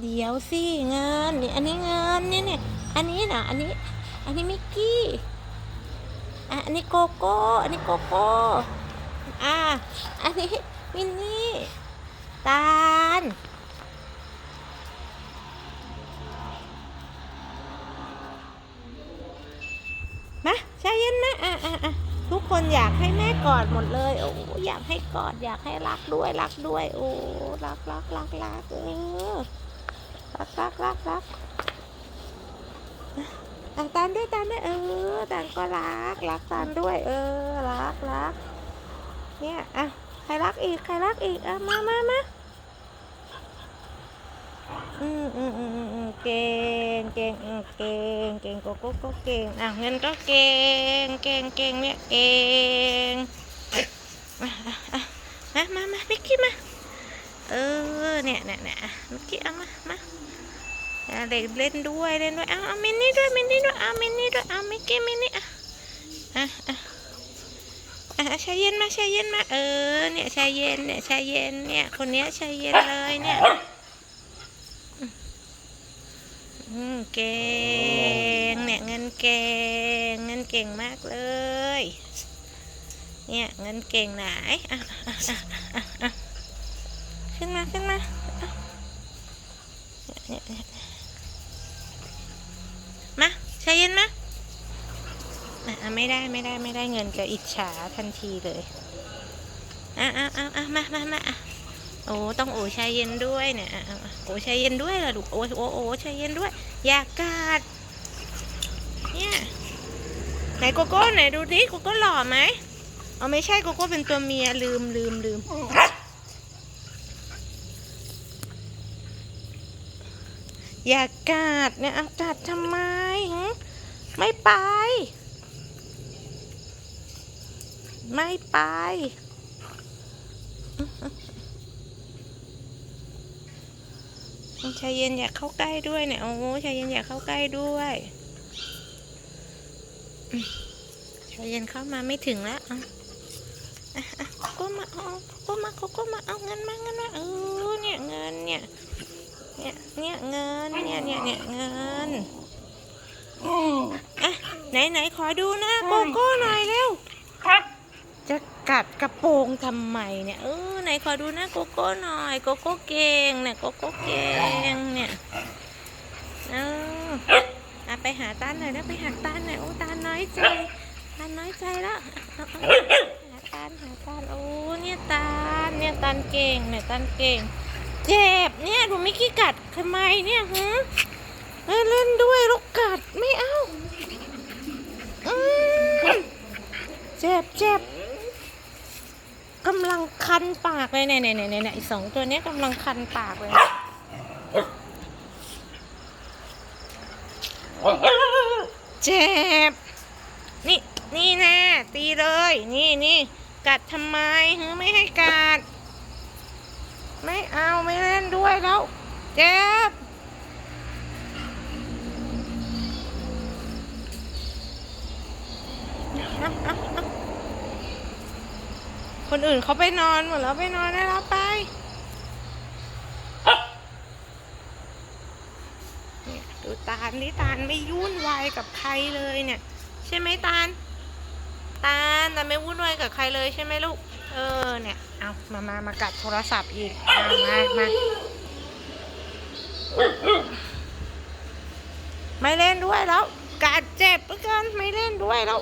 เดี๋ยวสิเงินนี่อันนี้เงินเนี่ยเนี่ยอันนี้นะอันนี้ อันนี้มิกกี้อะอันนี้โกโก้อันนี้โกโก้อะอันนี้มินนี่ตาลมาใจเย็นนะอะอะอะทุกคนอยากให้แม่กอดหมดเลยโอ้อยากให้กอดอยากให้รักด้วยรักด้วยโอ้รักรักรักรักเออ รักรักรักรักอะตามด้วยตามด้วยเออตามก็รักรักตามด้วย เออรักรักเนี่ยอะใครรักอีกใครรักอีกอะมามามาอืมอืมอืมอืมเก่งเก่งอืมเก่งเก่งโกโก้ก็เก่งอะเงินก็เก่งเก่งเก่งเนี่ยเก่งมามามามิกกี้มา เออเนี่ยเนี่ยเนี่ยอะมิกกี้เอามามาเด็กเล่นด้วยเล่นด้วยเอาเอามินนี่ด้วยมินนี่ด้วยเอามินนี่ด้วยเอามิกกี้มินนี่อะอะอะอะชาเย็นมาชาเย็นมาเออเนี่ยชาเย็นเนี่ยชาเย็นเนี่ยคนเนี้ยชาเย็นเลยเนี่ยอืมเก่งเนี่ยเงินเก่งเงินเก่งมากเลย เนี่ยเงินเก่งไหนอะอะอะอะ ขึ้นมาขึ้นมาเนี่ยเนี่ยมาชายเย็นมาไม่ได้ไม่ได้ไม่ได้เงินจะอิจฉาทันทีเลยอะอะอะอะมามามาโอ้ต้องโอ้ชายเย็นด้วยเนี่ยโอ้ชายเย็นด้วยเหรอลูกโอ้โอ้โอ้ชายเย็นด้วย อยากกาดเนี่ยไหนโกโก้ไหนดูดิโกโก้หล่อไหมเอาไม่ใช่โกโก้เป็นตัวเมียลืมลืมลืม อย่ากัดเนี่ยอากัดทำไม ไม่ไป ไม่ไป ชายเย็นอยากเข้าใกล้ด้วยเนี่ย โอ้ชายเย็นอยากเข้าใกล้ด้วยชายเย็นเข้ามาไม่ถึงแล้วเอาอะก็มาเอาก็มาเขาก็มาเอาเงินมาเงินมาเออเนี่ยเงินเนี่ย เนี่ยเนี่ยเงินเนี่ยเนี่ยเนี่ยเงินอะไหนไหนขอดูหน้าโกโก้หน่อยเร็วจะกัดกระโปรงทำไมเนี่ยเออไหนขอดูหน้าโกโก้หน่อยโกโก้เก่งเนี่ยโกโก้เก่งเนี่ยเอออะไปหาตาหน่อยนะไปหาตาหน่อยโอ้ตาน้อยใจตาน้อยใจแล้วเอาเอาหาตาหาตาโอ้เนี่ยตาเนี่ยตาเก่งเนี่ยตาเก่ง เจ็บเนี่ยดูไมิกกี้กัดทำไมเนี่ยฮะเล่นด้วยลูกกัดไม่เอาเจ็บเจ็บกำลังคันปากเลยเนี่ยเนี่ยเนี่ยเนี่ยสองตัวเนี้ยกำลังคันปากเลยเจ็บ นี่ นี่แน่ตีเลย นี่นี่กัดทำไมฮึไม่ให้กัด ไม่เอาไม่เล่นด้วยแล้ว เจ็บ คนอื่นเขาไปนอนหมดแล้วไปนอนได้แล้วไปเนี่ยดูตาลนี่ตาลไม่ยุ่นวายกับใครเลยเนี่ย ใช่ไหมตาล ตาลตาลไม่วุ่นวายกับใครเลยใช่ไหมลูก ออเนี่ย เอามามามากัดโทรศัพท์อีกมามามาไม่เล่นด้วยแล้ว กัดเจ็บเหลือเกินไม่เล่นด้วยแล้ว